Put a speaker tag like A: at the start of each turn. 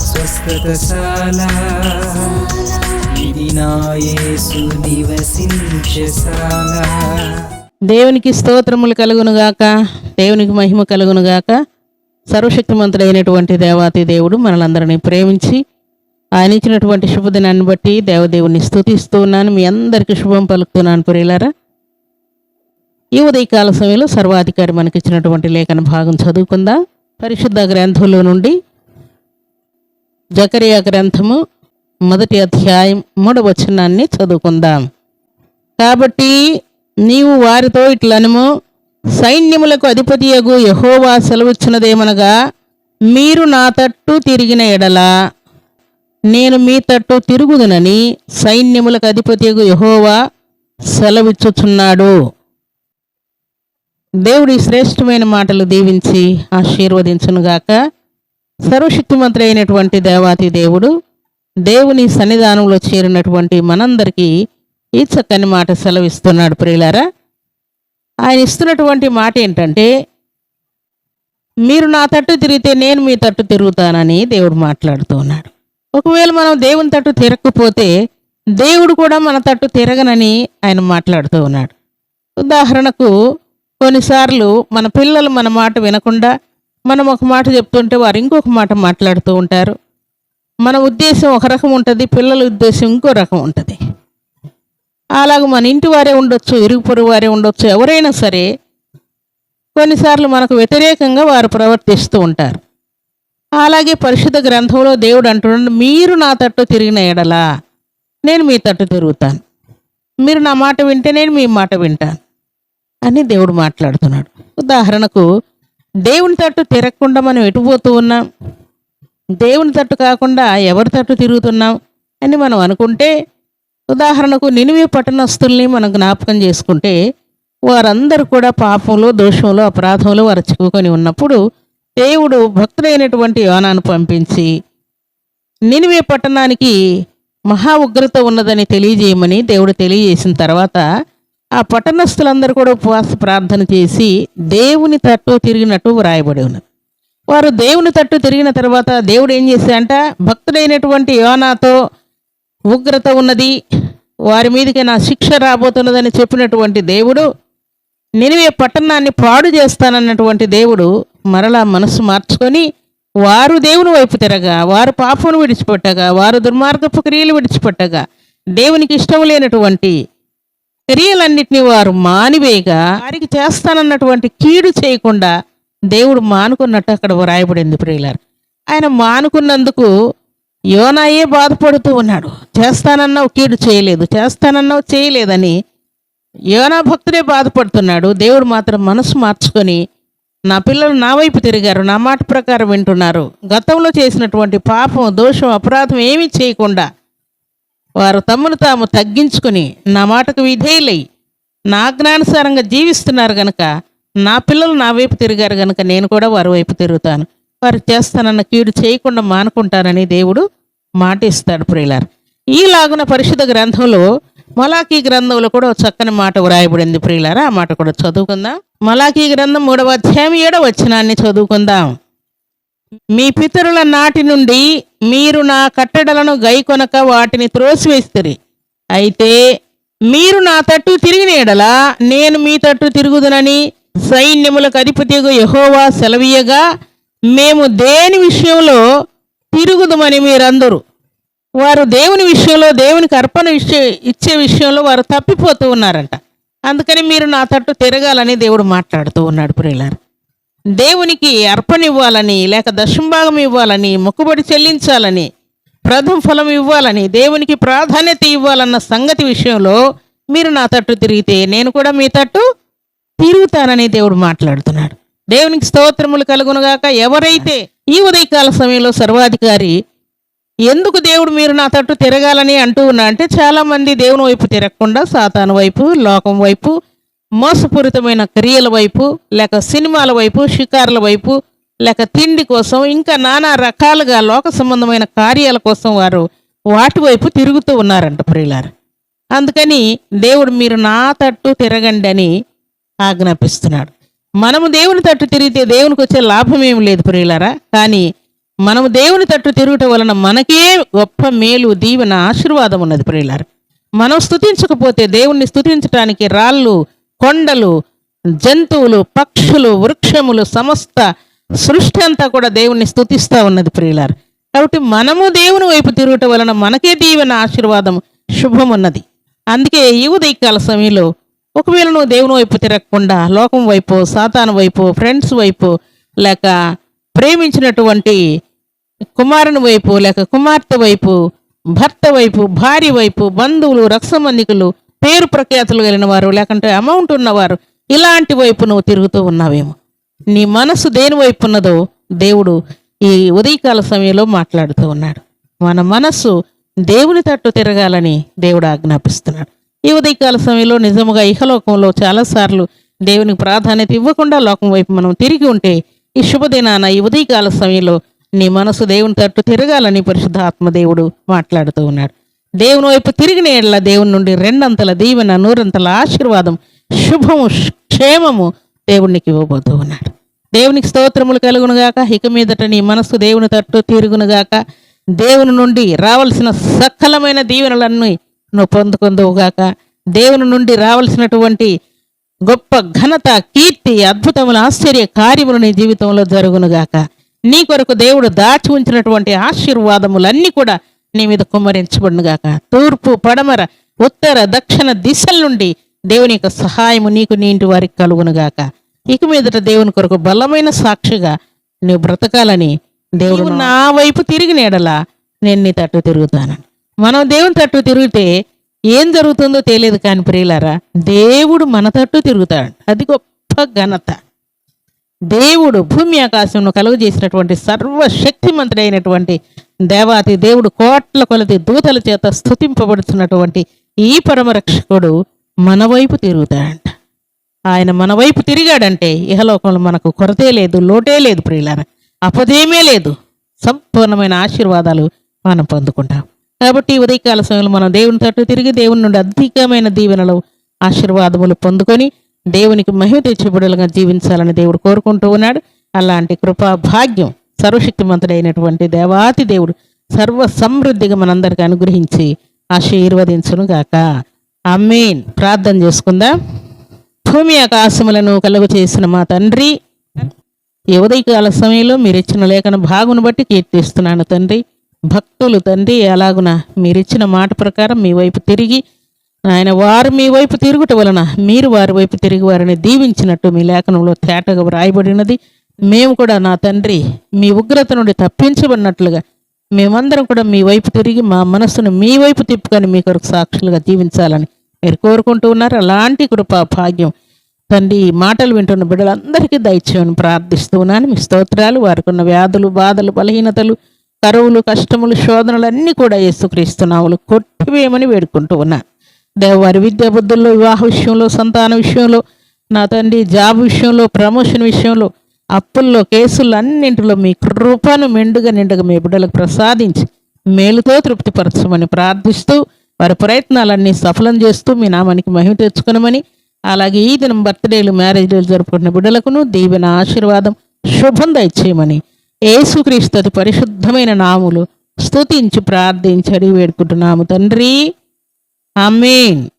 A: స్వస్థతశాల. ఇది నా యేసు నివసించశాల.
B: దేవునికి స్తోత్రములు కలుగునుగాక దేవునికి మహిమ కలుగునుగాక సర్వశక్తిమంతుడైనటువంటి దేవాతి దేవుడు మనలందరినీ ప్రేమించి ఆయన ఇచ్చినటువంటి శుభదినాన్ని బట్టి దేవదేవుని స్తుతిస్తూ ఉన్నాను. మీ అందరికీ శుభం పలుకుతున్నాను ప్రియులారా. ఈ ఉదయకాల సమయంలో సర్వాధికారి మనకి ఇచ్చినటువంటి లేఖన భాగం చదువుకుందాం. పరిశుద్ధ గ్రంథంలో నుండి జకరియా గ్రంథము మొదటి అధ్యాయం మూడవచనాన్ని చదువుకుందాం. కాబట్టి నీవు వారితో ఇట్లనము సైన్యములకు అధిపతియగు యహోవా సెలవిచ్చినదేమనగా మీరు నా తట్టు తిరిగిన ఎడల నేను మీ తట్టు తిరుగుదునని సైన్యములకు అధిపతియగు యహోవా సెలవిచ్చుచున్నాడు. దేవుడి శ్రేష్టమైన మాటలు దీవించి ఆశీర్వదించునుగాక. సర్వశక్తిమంతుడు అయినటువంటి దేవాతి దేవుడు దేవుని సన్నిధానంలో చేరినటువంటి మనందరికీ ఈ చక్కని మాట సెలవిస్తున్నాడు ప్రియులారా. ఆయన ఇస్తున్నటువంటి మాట ఏంటంటే మీరు నా తట్టు తిరిగితే నేను మీ తట్టు తిరుగుతానని దేవుడు మాట్లాడుతూ ఉన్నాడు. ఒకవేళ మనం దేవుని తట్టు తిరగకపోతే దేవుడు కూడా మన తట్టు తిరగనని ఆయన మాట్లాడుతూ ఉన్నాడు. ఉదాహరణకు కొన్నిసార్లు మన పిల్లలు మన మాట వినకుండా మనం ఒక మాట చెప్తుంటే వారు ఇంకొక మాట మాట్లాడుతూ ఉంటారు. మన ఉద్దేశం ఒక రకం ఉంటుంది పిల్లల ఉద్దేశం ఇంకో రకం ఉంటుంది. అలాగ మన ఇంటి వారే ఉండొచ్చు ఇరుగు పొరుగు వారే ఉండొచ్చు ఎవరైనా సరే కొన్నిసార్లు మనకు వ్యతిరేకంగా వారు ప్రవర్తిస్తూ ఉంటారు. అలాగే పరిశుద్ధ గ్రంథంలో దేవుడు అంటున్నాడు మీరు నా తట్టు తిరిగిన ఎడలా నేను మీ తట్టు తిరుగుతాను. మీరు నా మాట వింటే నేను మీ మాట వింటాను. అని దేవుడు మాట్లాడుతున్నాడు. ఉదాహరణకు దేవుని తట్టు తిరగకుండా మనం ఎటుపోతూ ఉన్నాం? దేవుని తట్టు కాకుండా ఎవరి తట్టు తిరుగుతున్నాం అని మనం అనుకుంటే ఉదాహరణకు నినివి పట్టణస్తుల్ని మనం జ్ఞాపకం చేసుకుంటే వారందరూ కూడా పాపంలో దోషంలో అపరాధంలో వారు చిక్కుకొని ఉన్నప్పుడు దేవుడు భక్తుడైనటువంటి యోనాను పంపించి నినివే పట్టణానికి మహా ఉగ్రత ఉన్నదని తెలియజేయమని దేవుడు తెలియజేసిన తర్వాత ఆ పట్టణస్థులందరూ కూడా ఉపవాస ప్రార్థన చేసి దేవుని తట్టు తిరిగినట్టు వ్రాయబడి ఉన్నది. వారు దేవుని తట్టు తిరిగిన తర్వాత దేవుడు ఏం చేశాడంట? భక్తుడైనటువంటి యోనాతో ఉగ్రత ఉన్నది. వారి మీదకి నా శిక్ష రాబోతున్నదని చెప్పినటువంటి దేవుడు నినివే పట్టణాన్ని పాడు చేస్తానన్నటువంటి దేవుడు మరలా మనసు మార్చుకొని వారు దేవుని వైపు తిరగా వారు పాపను విడిచిపెట్టగా వారు దుర్మార్గపు క్రియలు విడిచిపెట్టగా దేవునికి ఇష్టం లేనటువంటి చర్యలన్నిటిని వారు మానివేయగా వారికి చేస్తానన్నటువంటి కీడు చేయకుండా దేవుడు మానుకున్నట్టు అక్కడ వ్రాయబడింది ప్రియులారు. ఆయన మానుకున్నందుకు యోనాయే బాధపడుతూ ఉన్నాడు. చేస్తానన్నావు కీడు చేయలేదు. చేస్తానన్నావు చేయలేదని యోనా భక్తుడే బాధపడుతున్నాడు. దేవుడు మాత్రం మనసు మార్చుకొని నా పిల్లలు నా వైపు తిరిగారు నా మాట ప్రకారం వింటున్నారు. గతంలో చేసినటువంటి పాపం దోషం అపరాధం ఏమీ చేయకుండా వారు తమను తాము తగ్గించుకుని నా మాటకు విధేయులై నా జ్ఞానుసారంగా జీవిస్తున్నారు గనక నా పిల్లలు నా వైపు తిరిగారు గనక నేను కూడా వారి వైపు తిరుగుతాను. వారు చేస్తానన్న కీడు చేయకుండా మానుకుంటానని దేవుడు మాట ఇస్తాడు ప్రియులార్. ఈలాగున పరిశుద్ధ గ్రంథంలో మలాఖీ గ్రంథంలో కూడా చక్కని మాట వ్రాయబడింది ప్రియులారా. ఆ మాట కూడా చదువుకుందాం. మలాఖీ గ్రంథం మూడవ అధ్యాయం ఏడవ వచనాన్ని చదువుకుందాం. మీ పితరుల నాటి నుండి మీరు నా కట్టడలను గైకొనక వాటిని త్రోసివేస్తురి. అయితే మీరు నా తట్టు తిరిగిన ఎడలా నేను మీ తట్టు తిరుగుదునని సైన్యములకు అధిపతిగా యహోవా సెలవీయగా మేము దేని విషయంలో తిరుగుదుమని మీరందరూ. వారు దేవుని విషయంలో దేవునికి అర్పణ విషయ ఇచ్చే విషయంలో వారు తప్పిపోతూ ఉన్నారంట. అందుకని మీరు నా తట్టు తిరగాలని దేవుడు మాట్లాడుతూ ఉన్నాడు ప్రియులారు. దేవునికి అర్పణ ఇవ్వాలని లేక దశంభాగం ఇవ్వాలని మొక్కుబడి చెల్లించాలని ప్రథమ ఫలం ఇవ్వాలని దేవునికి ప్రాధాన్యత ఇవ్వాలన్న సంగతి విషయంలో మీరు నా తట్టు తిరిగితే నేను కూడా మీ తట్టు తిరుగుతానని దేవుడు మాట్లాడుతున్నాడు. దేవునికి స్తోత్రములు కలుగునుగాక ఎవరైతే ఈ ఉదయకాల సమయంలో సర్వాధికారి ఎందుకు దేవుడు మీరు నా తట్టు తిరగాలని అంటూ ఉన్నా అంటే చాలామంది దేవుని వైపు తిరగకుండా సాతాను వైపు లోకం వైపు మోసపూరితమైన క్రియల వైపు లేక సినిమాల వైపు షికారుల వైపు లేక తిండి కోసం ఇంకా నానా రకాలుగా లోక సంబంధమైన కార్యాల కోసం వారు వాటి వైపు తిరుగుతూ ఉన్నారంట ప్రియులారు. అందుకని దేవుడు మీరు నా తట్టు తిరగండి అని ఆజ్ఞాపిస్తున్నాడు. మనము దేవుని తట్టు తిరిగితే దేవునికి వచ్చే లాభం ఏమి లేదు ప్రియులారా. కానీ మనము దేవుని తట్టు తిరుగుటం వలన మనకే గొప్ప మేలు దీవెన ఆశీర్వాదం ఉన్నది ప్రియులారు. మనం స్తుతించకపోతే దేవుణ్ణి స్థుతించడానికి రాళ్ళు కొండలు జంతువులు పక్షులు వృక్షములు సమస్త సృష్టి అంతా కూడా దేవుణ్ణి స్థుతిస్తూ ఉన్నది ప్రియులారు. కాబట్టి మనము దేవుని వైపు తిరగటం వలన మనకే దీవెన ఆశీర్వాదం శుభం ఉన్నది అందుకే ఈ ఉదయకాల సమయంలో ఒకవేళ నువ్వు దేవుని వైపు తిరగకుండా లోకం వైపు సాతాను వైపు ఫ్రెండ్స్ వైపు లేక ప్రేమించినటువంటి కుమారుని వైపు లేక కుమార్తె వైపు భర్త వైపు భార్య వైపు బంధువులు రక్సమందికులు పేరు ప్రఖ్యాతులు కలిగిన వారు లేకుంటే అమౌంట్ ఉన్నవారు ఇలాంటి వైపు నువ్వు తిరుగుతూ ఉన్నావేమో. నీ మనసు దేని వైపు ఉన్నదో దేవుడు ఈ ఉదయకాల సమయంలో మాట్లాడుతూ ఉన్నాడు. మన మనస్సు దేవుని తట్టు తిరగాలని దేవుడు ఆజ్ఞాపిస్తున్నాడు. ఈ ఉదయకాల సమయంలో నిజముగా ఇహలోకంలో చాలాసార్లు దేవునికి ప్రాధాన్యత ఇవ్వకుండా లోకం వైపు మనం తిరిగి ఉంటే ఈ శుభదినాన ఈ ఉదయకాల సమయంలో నీ మనసు దేవుని తట్టు తిరగాలని పరిశుద్ధ ఆత్మదేవుడు మాట్లాడుతూ ఉన్నాడు. దేవుని వైపు తిరిగిన ఎడల దేవుని నుండి రెండంతల దీవెన నూరంతల ఆశీర్వాదం శుభము క్షేమము దేవునికి ఇవ్వబోతూ ఉన్నాడు దేవునికి స్తోత్రములు కలుగునుగాక ఇక మీదట నీ మనస్సు దేవుని తట్టు తిరుగునుగాక దేవుని నుండి రావలసిన సకలమైన దీవెనలన్నీ నువ్వు పొందుకుందువుగాక దేవుని నుండి రావలసినటువంటి గొప్ప ఘనత కీర్తి అద్భుతముల ఆశ్చర్య కార్యములు నీ జీవితంలో జరుగునుగాక నీ కొరకు దేవుడు దాచి ఉంచినటువంటి ఆశీర్వాదములన్నీ కూడా నీ మీద కుమ్మరించబడునుగాక తూర్పు పడమర ఉత్తర దక్షిణ దిశల నుండి దేవుని యొక్క సహాయము నీకు నీ ఇంటి వారికి కలుగునుగాక ఇక మీదట దేవుని కొరకు బలమైన సాక్షిగా నువ్వు బ్రతకాలని దేవుడు నా వైపు తిరిగిన ఎడల నేను నీ తట్టు తిరుగుతాను. మనం దేవుని తట్టు తిరిగితే ఏం జరుగుతుందో తెలియదు కాని ప్రియులారా దేవుడు మన తట్టు తిరుగుతాడు. అది గొప్ప ఘనత. దేవుడు భూమి ఆకాశంను కలుగు చేసినటువంటి సర్వశక్తిమంతుడైనటువంటి దేవాతి దేవుడు కోట్ల కొలది దూతల చేత స్థుతింపబడుతున్నటువంటి ఈ పరమరక్షకుడు మన వైపు తిరుగుతాడంట. ఆయన మన వైపు తిరిగాడంటే ఇహలోకంలో మనకు కొరతే లేదు లోటే లేదు ప్రియులారా. అపదేమే లేదు. సంపూర్ణమైన ఆశీర్వాదాలు మనం పొందుకుంటాం. కాబట్టి ఉదయకాల సమయంలో మనం దేవుని తట్టు తిరిగి దేవుని నుండి అధికమైన దీవెనలు ఆశీర్వాదములు పొందుకొని దేవునికి మహిమ తెచ్చిబడులుగా జీవించాలని దేవుడు కోరుకుంటూ ఉన్నాడు. అలాంటి కృపా భాగ్యం సర్వశక్తిమంతుడైనటువంటి దేవాతి దేవుడు సర్వ సమృద్ధిగా మనందరికీ అనుగ్రహించి ఆశీర్వదించును గాక అమ్మేన్ ప్రార్థన చేసుకుందాం. భూమి ఆకాశములను కలుగు చేసిన మా తండ్రి ఈ ఉదయకాల సమయంలో మీరు ఇచ్చిన లేఖన భాగును బట్టి కీర్తిస్తున్నాను తండ్రి. భక్తులు తండ్రి అలాగున మీరిచ్చిన మాట ప్రకారం మీ వైపు తిరిగి ఆయన వారు మీ వైపు తిరుగుట వలన మీరు వారి వైపు తిరిగి వారిని దీవించినట్టు మీ లేఖనంలో తేటగా వ్రాయబడినది మేము కూడా నా తండ్రి మీ ఉగ్రత నుండి తప్పించబడినట్లుగా మేమందరం కూడా మీ వైపు తిరిగి మా మనస్సును మీ వైపు తిప్పుకొని మీ కొరకు సాక్షులుగా జీవించాలని మీరు కోరుకుంటూ ఉన్నారు. అలాంటి కృపా భాగ్యం తండ్రి ఈ మాటలు వింటున్న బిడ్డలందరికీ దయచేయని ప్రార్థిస్తూ ఉన్నాను. మీ స్తోత్రాలు వారికి ఉన్న వ్యాధులు బాధలు బలహీనతలు కరువులు కష్టములు శోధనలు అన్నీ కూడా యేసుక్రీస్తునాములు కొట్టివేయమని వేడుకుంటూ ఉన్నాను. వారి విద్యా బుద్ధుల్లో వివాహ విషయంలో సంతాన విషయంలో నా తండ్రి జాబ్ విషయంలో ప్రమోషన్ విషయంలో అప్పుల్లో కేసులు అన్నింటిలో మీ కృపను మెండుగా నిండుగా మీ బిడ్డలకు ప్రసాదించి మేలుతో తృప్తిపరచమని ప్రార్థిస్తూ వారి ప్రయత్నాలన్నీ సఫలం చేస్తూ మీ నామానికి మహిమ తెచ్చుకునమని అలాగే ఈ దినం బర్త్డేలు మ్యారేజ్ డేలు జరుపుకున్న బిడ్డలకును దీవెన ఆశీర్వాదం శుభం దయచేయమని ఏసుక్రీస్తు పరిశుద్ధమైన నాములు స్తుతించి ప్రార్థించి అడిగి వేడుకుంటున్నాము తండ్రి. Amén.